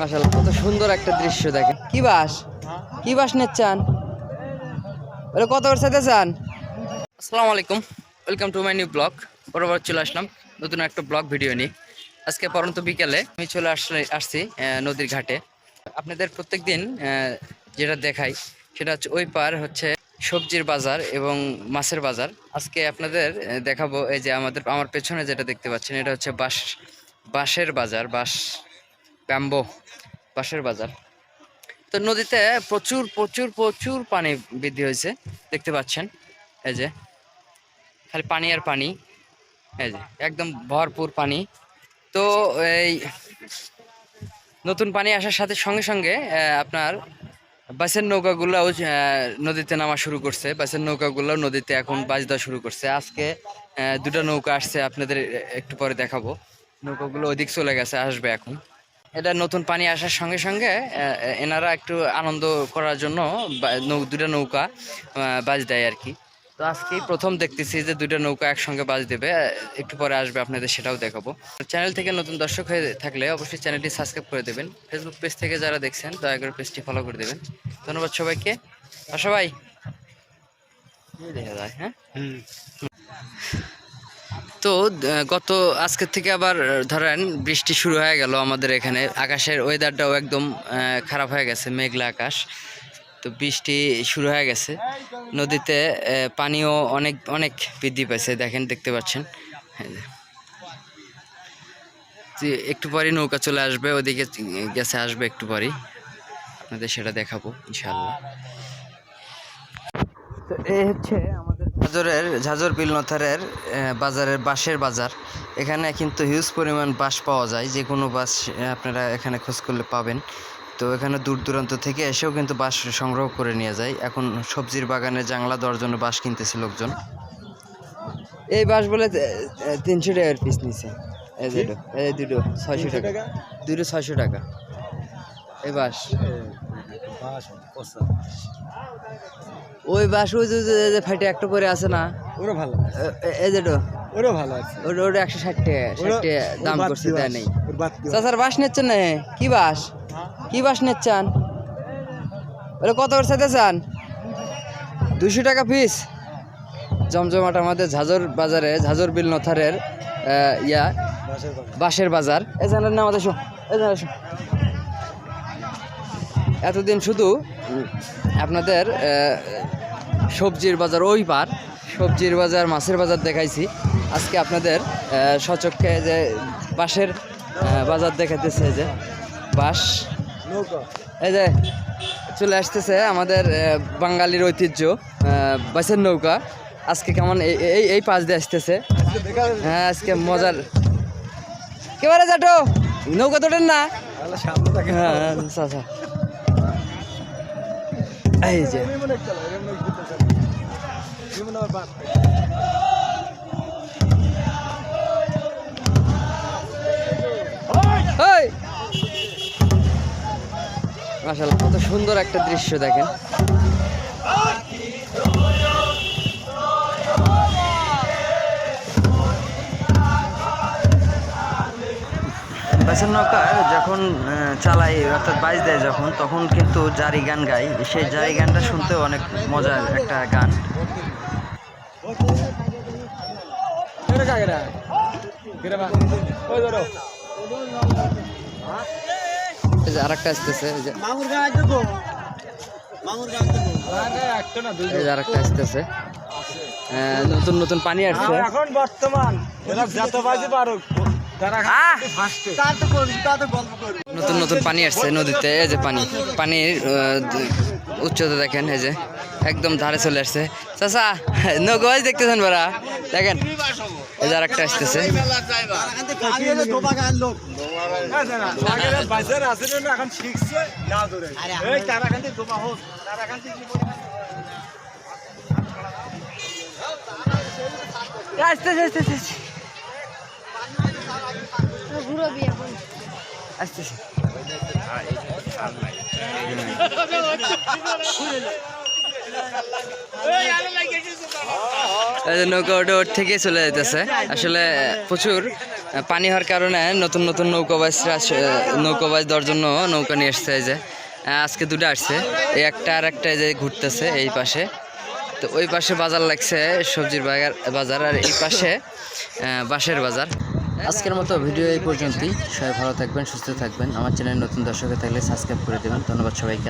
মাশাআল্লাহ, কত সুন্দর একটা দৃশ্য দেখেন। কি বাস? কি বাস নিচ্ছেন ওটা কত করে চাইতে চান? আসসালামু আলাইকুম, welcome to my new blog. বরাবর চলে আসলাম নতুন একটা ব্লগ ভিডিও নিয়ে। আজকে পরন্ত বিকেলে আমি চলে আসলে, আসছি নদীর ঘাটে। আপনাদের প্রত্যেক দিন যেটা দেখাই, সেটা হচ্ছে ওই পার হচ্ছে সবজির বাজার এবং মাছের বাজার। আজকে আপনাদের দেখাবো এই যে আমাদের, আমার পেছনে যেটা দেখতে পাচ্ছেন, এটা হচ্ছে বাঁশ, বাঁশের বাজার, বাঁশ, ব্যাম্বো। বাঁশের বাজার। তো নদীতে প্রচুর প্রচুর প্রচুর পানি বৃদ্ধি হয়েছে, দেখতে পাচ্ছেন। এই যে, খালি পানি আর পানি। এই যে, একদম ভরপুর পানি। তো এই নতুন পানি আসার সাথে সঙ্গে সঙ্গে আপনার বাসের নৌকাগুলোও নদীতে নামা শুরু করছে। বাসের নৌকাগুলো নদীতে এখন বাজ দেওয়া শুরু করছে। আজকে দুটো নৌকা আসছে, আপনাদের একটু পরে দেখাবো। নৌকাগুলো ওদিক চলে গেছে, আসবে এখন। এটা নতুন পানি আসার সঙ্গে সঙ্গে এনারা একটু আনন্দ করার জন্য দুটো নৌকা বাজ দেয় আর কি। তো আজকেই প্রথম দেখতেছি যে দুটো নৌকা একসঙ্গে বাজ দেবে। একটু পরে আসবে, আপনাদের সেটাও দেখাবো। চ্যানেল থেকে নতুন দর্শক হয়ে থাকলে অবশ্যই চ্যানেলটি সাবস্ক্রাইব করে দেবেন। ফেসবুক পেজ থেকে যারা দেখছেন, দয়া করে পেজটি ফলো করে দেবেন। ধন্যবাদ সবাইকে। আর সবাই? দেখা যায় হ্যাঁ? তো গত আজকের থেকে আবার ধরেন বৃষ্টি শুরু হয়ে গেল আমাদের এখানে। আকাশের ওয়েদারটাও একদম খারাপ হয়ে গেছে, মেঘলা আকাশ। তো বৃষ্টি শুরু হয়ে গেছে। নদীতে পানিও অনেক অনেক বৃদ্ধি পেয়েছে দেখেন, দেখতে পাচ্ছেন। একটু পরেই নৌকা চলে আসবে, ওদিকে গেছে, আসবে একটু পরেই। আপনাদের সেটা দেখাবো ইনশাল্লাহ তো এই হচ্ছে আমাদের ঝাজরের ঝাজর বিলনথারের বাজারের বাঁশের বাজার। এখানে কিন্তু হিউজ পরিমাণ বাঁশ পাওয়া যায়। যে কোনো বাঁশ আপনারা এখানে খোঁজ করলে পাবেন। তো এখানে দূর দূরান্ত থেকে এসেও কিন্তু বাঁশ সংগ্রহ করে নিয়ে যায়। এখন সবজির বাগানে জাংলা দেওয়ার জন্য বাঁশ কিনতেছে লোকজন। এই বাঁশ বলে তিনশো টাকার পিস নিছে। এই দুটো এই দুটো ছয়শো টাকা? দুটো ছয়শো টাকা। এই বাঁশ। ওই বাঁশ ওই যে- ফাইটে একটা করে আছে না? ওরা ভালো এ- এ- এই যেটো ওরা ভালো আছে। ওটা ওটা একশো ষাট টাকা দাম করছে তাই নেই। চাচার বাঁশ নিচ্ছেন না? কি বাঁশ কি বাঁশ নিচ্ছেন? ওটা কত করে চাইতে চান দুশো টাকা পিস জমজমাট আমাদের ঝাজর বাজারে ঝাজর বিল নথারের ইয়া বাসের বাঁশের বাজার। এই জানার আমাদের জানার এতদিন শুধু আপনাদের সবজির বাজার ওই পার সবজির বাজার মাছের বাজার দেখাইছি। আজকে আপনাদের সচক্ষে যে বাঁশের বাজার দেখাতেছে যে বাঁশ। এই যে চলে আসতেছে আমাদের বাঙালির ঐতিহ্য বাসের নৌকা। আজকে কেমন এই- এই পাশ দিয়ে আসতেছে। হ্যাঁ আজকে মজার। কেবারে যাটো নৌকা তোটেন না? হ্যাঁ আচ্ছা আচ্ছা। বাদ। যে মাশাআল্লাহ কত সুন্দর একটা দৃশ্য দেখেন বাসের নৌকা যখন চালাই অর্থাৎ বাইজ দেয় যখন তখন কিন্তু জারি গান গাই সেই জারি গানটা শুনতেও অনেক মজার একটা গান। যে আরেকটা আসতেছে আরে, একটা না, দুইটা। এই যে আরেকটা আসতেছে। নতুন নতুন পানি আসছে। এখন বর্তমান যত বাজে পারুক। নতুন নতুন পানি আসছে নদীতে এই যে পানি। পানির উচ্চতা দেখেন এই যে একদম ধারে চলে আসছে। চাচা নৌকাজ দেখতেছেন বড়া? দেখেন এই যে আরেকটা আসতেছে। আগের বাজার আছে না এখন শিখছে না ধরে এই তারা খান থেকে দোবা হোক তারা খান থেকে আসতেছে আসতেছে এই যে নৌকা ওটা ওর থেকে চলে যেতেছে আসলে প্রচুর পানি হওয়ার কারণে নতুন নতুন নৌকাবাজরা আস- নৌকাবাজ দেওয়ার জন্য নৌকা নিয়ে এসছে এই যে। আজকে দুটো আসছে। এই একটা আর একটা এই যে ঘুরতেছে এই পাশে। তো ওই পাশে বাজার লাগছে সবজির বাজার বাজার আর এই পাশে বাঁশের বাজার। আজকের মতো ভিডিও এই পর্যন্তই। সবাই ভালো থাকবেন, সুস্থ থাকবেন। আমার চ্যানেল নতুন দর্শকে থাকলে সাবস্ক্রাইব করে দেবেন। ধন্যবাদ সবাইকে।